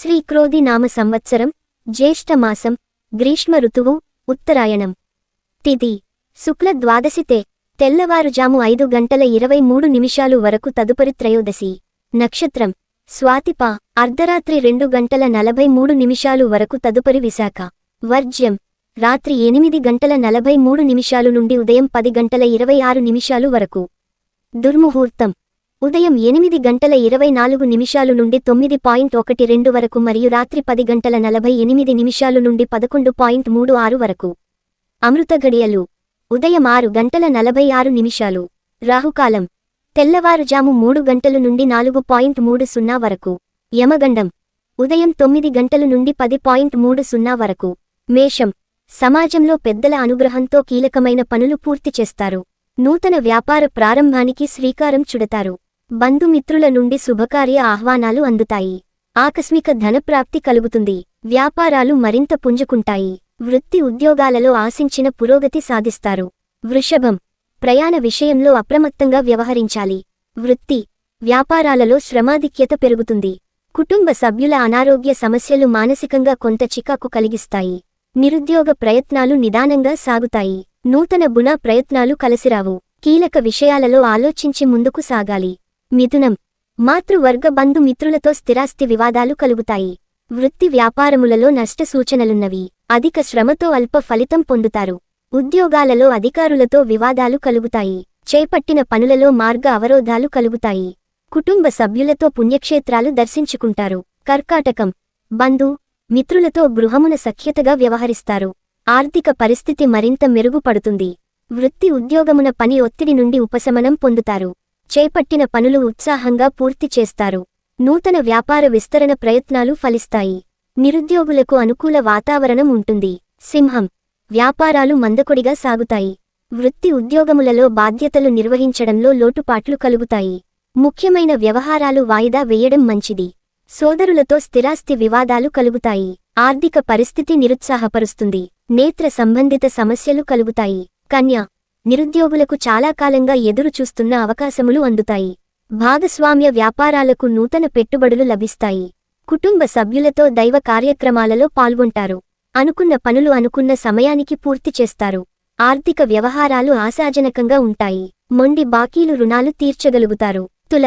శ్రీ క్రోధి నామ సంవత్సరం జ్యేష్ఠమాసం గ్రీష్మ ఋతువు ఉత్తరాయణం. తిథి శుక్ల ద్వాదశితే తెల్లవారుజాము ఐదు గంటల ఇరవై మూడు నిమిషాలు వరకు తదుపరి త్రయోదశి. నక్షత్రం. స్వాతిప అర్ధరాత్రి రెండు గంటల నలభై మూడు నిమిషాలు వరకు తదుపరి విశాఖ. వర్జ్యం. రాత్రి ఎనిమిది గంటల నలభై మూడు నిమిషాలు నుండి ఉదయం పది గంటల ఇరవై ఆరు నిమిషాలు వరకు. దుర్ముహూర్తం. ఉదయం ఎనిమిది గంటల ఇరవై నాలుగు నిమిషాలు నుండి తొమ్మిది పాయింట్ ఒకటి రెండు వరకు మరియు రాత్రి పది గంటల నలభై ఎనిమిది నిమిషాలు నుండి పదకొండు పాయింట్ మూడు ఆరు వరకు. అమృత గడియలు. ఉదయం ఆరు గంటల నలభై ఆరు నిమిషాలు. రాహుకాలం. తెల్లవారుజాము మూడు గంటలు నుండి నాలుగు పాయింట్ మూడు సున్నా వరకు. యమగండం. ఉదయం తొమ్మిది గంటలు నుండి పది పాయింట్ మూడు సున్నా వరకు. మేషం. సమాజంలో పెద్దల అనుగ్రహంతో కీలకమైన పనులు పూర్తి చేస్తారు. నూతన వ్యాపార ప్రారంభానికి శ్రీకారం చుడతారు. బంధుమిత్రుల నుండి శుభకార్య ఆహ్వానాలు అందుతాయి. ఆకస్మిక ధనప్రాప్తి కలుగుతుంది. వ్యాపారాలు మరింత పుంజుకుంటాయి. వృత్తి ఉద్యోగాలలో ఆశించిన పురోగతి సాధిస్తారు. వృషభం. ప్రయాణ విషయంలో అప్రమత్తంగా వ్యవహరించాలి. వృత్తి. వ్యాపారాలలో శ్రమాధిక్యత పెరుగుతుంది. కుటుంబ సభ్యుల అనారోగ్య సమస్యలు మానసికంగా కొంత చికాకు కలిగిస్తాయి. నిరుద్యోగ ప్రయత్నాలు నిదానంగా సాగుతాయి. నూతన బునా ప్రయత్నాలు కలసిరావు. కీలక విషయాలలో ఆలోచించి ముందుకు సాగాలి. మిథునం. మాతృవర్గ బంధుమిత్రులతో స్థిరాస్తి వివాదాలు కలుగుతాయి. వృత్తి వ్యాపారములలో నష్ట సూచనలున్నవి అధిక శ్రమతో అల్ప ఫలితం పొందుతారు. ఉద్యోగాలలో అధికారులతో వివాదాలు కలుగుతాయి. చేపట్టిన పనులలో మార్గ అవరోధాలు కలుగుతాయి. కుటుంబ సభ్యులతో పుణ్యక్షేత్రాలు దర్శించుకుంటారు. కర్కాటకం. బంధు మిత్రులతో గృహమున సఖ్యతగా వ్యవహరిస్తారు. ఆర్థిక పరిస్థితి మరింత మెరుగుపడుతుంది. వృత్తి ఉద్యోగమున పని ఒత్తిడి నుండి ఉపశమనం పొందుతారు. చేపట్టిన పనులు ఉత్సాహంగా పూర్తి చేస్తారు. నూతన వ్యాపార విస్తరణ ప్రయత్నాలు ఫలిస్తాయి. నిరుద్యోగులకు అనుకూల వాతావరణం ఉంటుంది. సింహం. వ్యాపారాలు మందకొడిగా సాగుతాయి. వృత్తి ఉద్యోగములలో బాధ్యతలు నిర్వహించడంలో లోటుపాట్లు కలుగుతాయి. ముఖ్యమైన వ్యవహారాలు వాయిదా వేయడం మంచిది. సోదరులతో స్థిరాస్తి వివాదాలు కలుగుతాయి. ఆర్థిక పరిస్థితి నిరుత్సాహపరుస్తుంది. నేత్ర సంబంధిత సమస్యలు కలుగుతాయి. కన్య. నిరుద్యోగులకు చాలా కాలంగా ఎదురుచూస్తున్న అవకాశములు అందుతాయి. భాగస్వామ్య వ్యాపారాలకు నూతన పెట్టుబడులు లభిస్తాయి. కుటుంబ సభ్యులతో దైవ కార్యక్రమాలలో పాల్గొంటారు. అనుకున్న పనులు అనుకున్న సమయానికి పూర్తి చేస్తారు. ఆర్థిక వ్యవహారాలు ఆశాజనకంగా ఉంటాయి. మొండి బాకీలు రుణాలు తీర్చగలుగుతారు. తుల.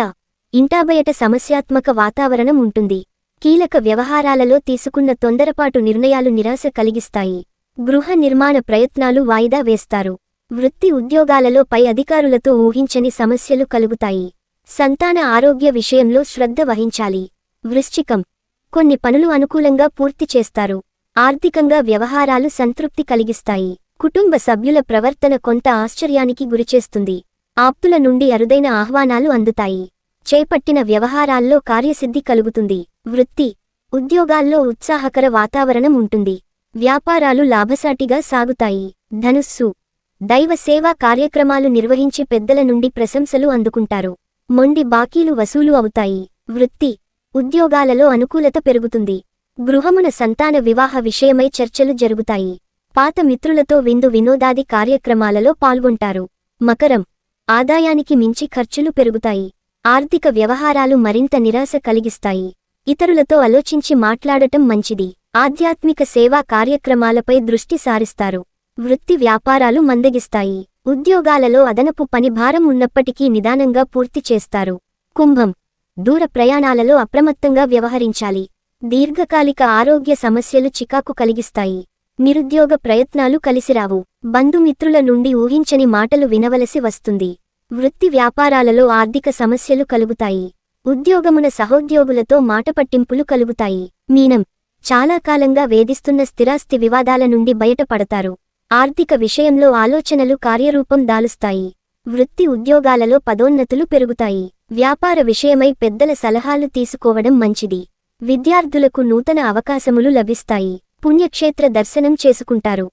ఇంటాబయట సమస్యాత్మక వాతావరణం ఉంటుంది. కీలక వ్యవహారాలలో తీసుకున్న తొందరపాటు నిర్ణయాలు నిరాశ కలిగిస్తాయి. గృహ నిర్మాణ ప్రయత్నాలు వాయిదా వేస్తారు. వృత్తి ఉద్యోగాలలో పై అధికారులతో ఊహించని సమస్యలు కలుగుతాయి. సంతాన ఆరోగ్య విషయంలో శ్రద్ధ వహించాలి. వృశ్చికం. కొన్ని పనులు అనుకూలంగా పూర్తి చేస్తారు. ఆర్థికంగా వ్యవహారాలు సంతృప్తి కలిగిస్తాయి. కుటుంబ సభ్యుల ప్రవర్తన కొంత ఆశ్చర్యానికి గురిచేస్తుంది. ఆప్తుల నుండి అరుదైన ఆహ్వానాలు అందుతాయి. చేపట్టిన వ్యవహారాల్లో కార్యసిద్ధి కలుగుతుంది. వృత్తి. ఉద్యోగాల్లో ఉత్సాహకర వాతావరణం ఉంటుంది. వ్యాపారాలు లాభసాటిగా సాగుతాయి. ధనుస్సు. దైవ సేవా కార్యక్రమాలు నిర్వహించి పెద్దల నుండి ప్రశంసలు అందుకుంటారు. మొండి బాకీలు వసూలు అవుతాయి. వృత్తి ఉద్యోగాలలో అనుకూలత పెరుగుతుంది. గృహమున సంతాన వివాహ విషయమై చర్చలు జరుగుతాయి. పాత మిత్రులతో విందు వినోదాది కార్యక్రమాలలో పాల్గొంటారు. మకరం ఆదాయానికి మించి ఖర్చులు పెరుగుతాయి. ఆర్థిక వ్యవహారాలు మరింత నిరాశ కలిగిస్తాయి. ఇతరులతో ఆలోచించి మాట్లాడటం మంచిది. ఆధ్యాత్మిక సేవా కార్యక్రమాలపై దృష్టి సారిస్తారు. వృత్తి వ్యాపారాలు మందగిస్తాయి. ఉద్యోగాలలో అదనపు పని భారం ఉన్నప్పటికీ నిదానంగా పూర్తి చేస్తారు. కుంభం. దూర ప్రయాణాలలో అప్రమత్తంగా వ్యవహరించాలి. దీర్ఘకాలిక ఆరోగ్య సమస్యలు చికాకు కలిగిస్తాయి. నిరుద్యోగ ప్రయత్నాలు కలిసిరావు. బంధుమిత్రుల నుండి ఊహించని మాటలు వినవలసి వస్తుంది. వృత్తి వ్యాపారాలలో ఆర్థిక సమస్యలు కలుగుతాయి. ఉద్యోగమున సహోద్యోగులతో మాటపట్టింపులు కలుగుతాయి. మీనం. చాలా కాలంగా వేధిస్తున్న స్థిరాస్తి వివాదాల నుండి బయటపడతారు. ఆర్థిక విషయంలో ఆలోచనలు కార్యరూపం దాలుస్తాయి. వృత్తి ఉద్యోగాలలో పదోన్నతులు పెరుగుతాయి. వ్యాపార విషయమై పెద్దల సలహాలు తీసుకోవడం మంచిది. విద్యార్థులకు నూతన అవకాశములు లభిస్తాయి. పుణ్యక్షేత్ర దర్శనం చేసుకుంటారు.